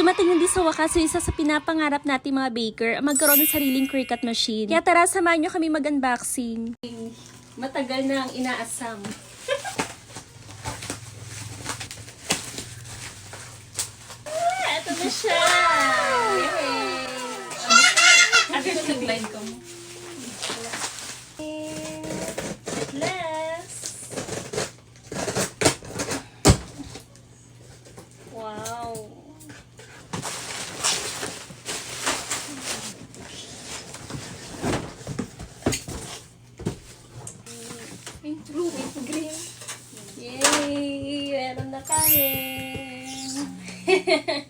dumating hindi sa wakas yung isa sa pinapangarap nating mga baker magkaroon ng sariling Cricut machine. Kaya tara, samahan nyo kami mag-unboxing. Matagal na ang inaasam. ah, ito na siya! Yay! Ate ko nag-blind ko. Yay! Meron na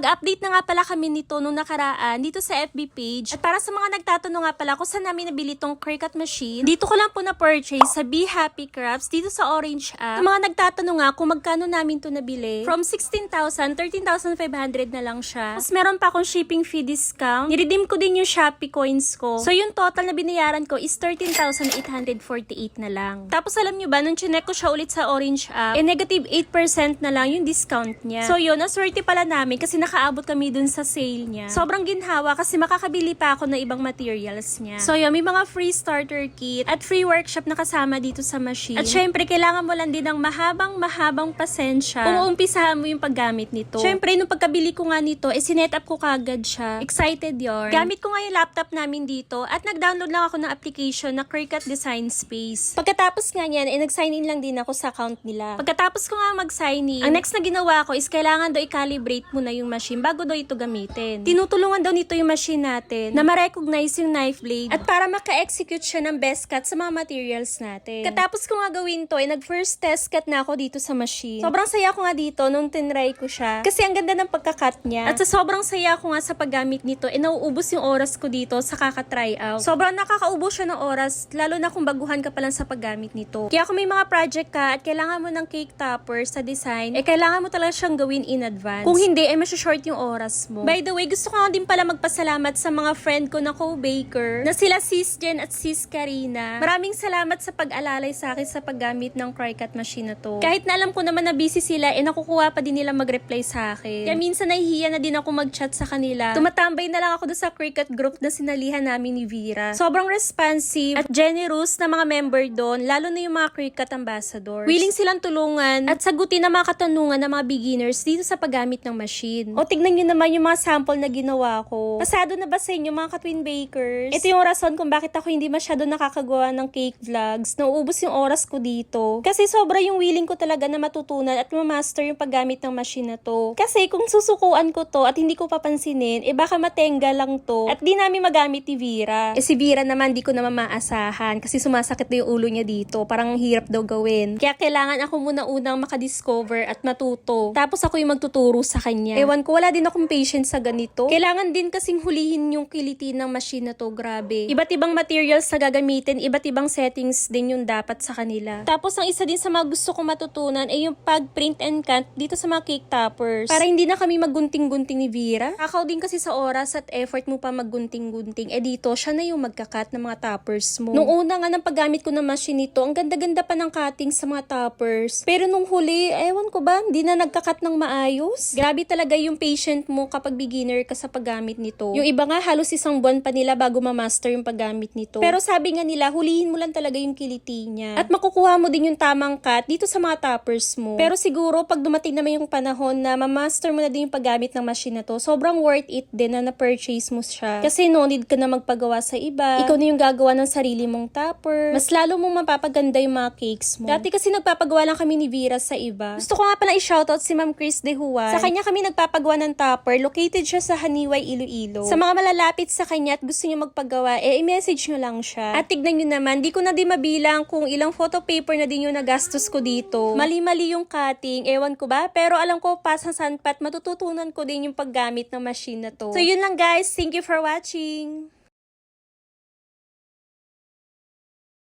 kain. Nakapag-update na nga pala kami nito nung nakaraan dito sa FB page. At para sa mga nagtatanong nga pala kung saan namin nabili tong Cricut machine, dito ko lang po na-purchase sa Be Happy Crafts dito sa Orange app. Sa mga nagtatanong nga kung magkano namin to nabili, from 16,000, 13,500 na lang siya. Tapos meron pa akong shipping fee discount. Niredeem ko din yung Shopee coins ko. So yung total na binayaran ko is 13,848 na lang. Tapos alam nyo ba, nung chinek ko siya ulit sa Orange app, eh negative 8% na lang yung discount niya. So yun, naswerte pala namin kasi nakaabot kami dun sa sale niya. Sobrang ginhawa kasi makakabili pa ako ng ibang materials niya. So yun, may mga free starter kit at free workshop na kasama dito sa machine. At syempre, kailangan mo lang din ng mahabang mahabang pasensya kung uumpisahan mo yung paggamit nito. Syempre, nung pagkabili ko nga nito, eh sinet up ko kagad siya. Excited yarn. Gamit ko nga yung laptop namin dito at nag-download lang ako ng application na Cricut Design Space. Pagkatapos nga niyan, eh nag-sign in lang din ako sa account nila. Pagkatapos ko nga mag-sign in, ang next na ginawa ko is kailangan daw i-calibrate muna yung machine bago daw ito gamitin. Tinutulungan daw nito yung machine natin na ma-recognize yung knife blade at para maka-execute siya ng best cut sa mga materials natin. Katapos ko nga gawin to, eh nag-first test cut na ako dito sa machine. Sobrang saya ko nga dito nung tinry ko siya kasi ang ganda ng pagka-cut niya. At sa sobrang saya ko nga sa paggamit nito, eh nauubos yung oras ko dito sa kaka-try out. Sobrang nakakaubos siya ng oras, lalo na kung baguhan ka pa lang sa paggamit nito. Kaya kung may mga project ka at kailangan mo ng cake topper sa design, eh kailangan mo talaga siyang gawin in advance. Kung hindi, eh short yung oras mo. By the way, gusto ko nga din pala magpasalamat sa mga friend ko na co-baker na sila Sis Jen at Sis Karina. Maraming salamat sa pag-alalay sa akin sa paggamit ng Cricut machine na to. Kahit na alam ko naman na busy sila, eh nakukuha pa din nila mag-reply sa akin. Kaya minsan nahihiya na din ako mag-chat sa kanila. Tumatambay na lang ako doon sa Cricut group na sinalihan namin ni Vera. Sobrang responsive at generous na mga member doon, lalo na yung mga Cricut ambassadors. Willing silang tulungan at sagutin ang mga katanungan ng mga beginners dito sa paggamit ng machine. O tignan nyo naman yung mga sample na ginawa ko. Pasado na ba sa inyo mga ka-twin bakers? Ito yung rason kung bakit ako hindi masyado nakakagawa ng cake vlogs. Nauubos yung oras ko dito. Kasi sobra yung willing ko talaga na matutunan at ma-master yung paggamit ng machine na to. Kasi kung susukuan ko to at hindi ko papansinin, eh baka matenga lang to. At di namin magamit ni Vera. Eh si Vera naman di ko naman maasahan kasi sumasakit na yung ulo niya dito. Parang hirap daw gawin. Kaya kailangan ako muna unang makadiscover at matuto. Tapos ako yung magtuturo sa kanya. Ewan ko, wala din akong patience sa ganito. Kailangan din kasing hulihin yung kiliti ng machine na to, grabe. Iba't ibang materials na gagamitin, iba't ibang settings din yung dapat sa kanila. Tapos ang isa din sa mga gusto kong matutunan ay yung pag-print and cut dito sa mga cake toppers. Para hindi na kami maggunting-gunting ni Vera. Kakaw din kasi sa oras at effort mo pa maggunting-gunting. Eh dito, siya na yung magkakat ng mga toppers mo. Nung una nga ng paggamit ko ng machine nito, ang ganda-ganda pa ng cutting sa mga toppers. Pero nung huli, ewan ko ba, hindi na nagkakat ng maayos. Grabe talaga yung patient mo kapag beginner ka sa paggamit nito. Yung iba nga halos isang buwan pa nila bago ma-master yung paggamit nito. Pero sabi nga nila, hulihin mo lang talaga yung kiliti niya. At makukuha mo din yung tamang cut dito sa mga toppers mo. Pero siguro pag dumating naman yung panahon na ma-master mo na din yung paggamit ng machine na to, sobrang worth it din na na-purchase mo siya. Kasi no need ka na magpagawa sa iba. Ikaw na yung gagawa ng sarili mong topper. Mas lalo mong mapapaganda yung mga cakes mo. Dati kasi nagpapagawa lang kami ni Vera sa iba. Gusto ko nga pala i-shoutout si Ma'am Chris De Juan. Sa kanya kami nagpapagawa ng topper. Located siya sa Haniway, Iloilo. Sa mga malalapit sa kanya at gusto niyo magpagawa, eh i-message nyo lang siya. At tignan nyo naman, di ko na din mabilang kung ilang photo paper na din yung nagastos ko dito. Mali-mali yung cutting, ewan ko ba? Pero alam ko, pasasan pat, matututunan ko din yung paggamit ng machine na to. So yun lang guys, thank you for watching!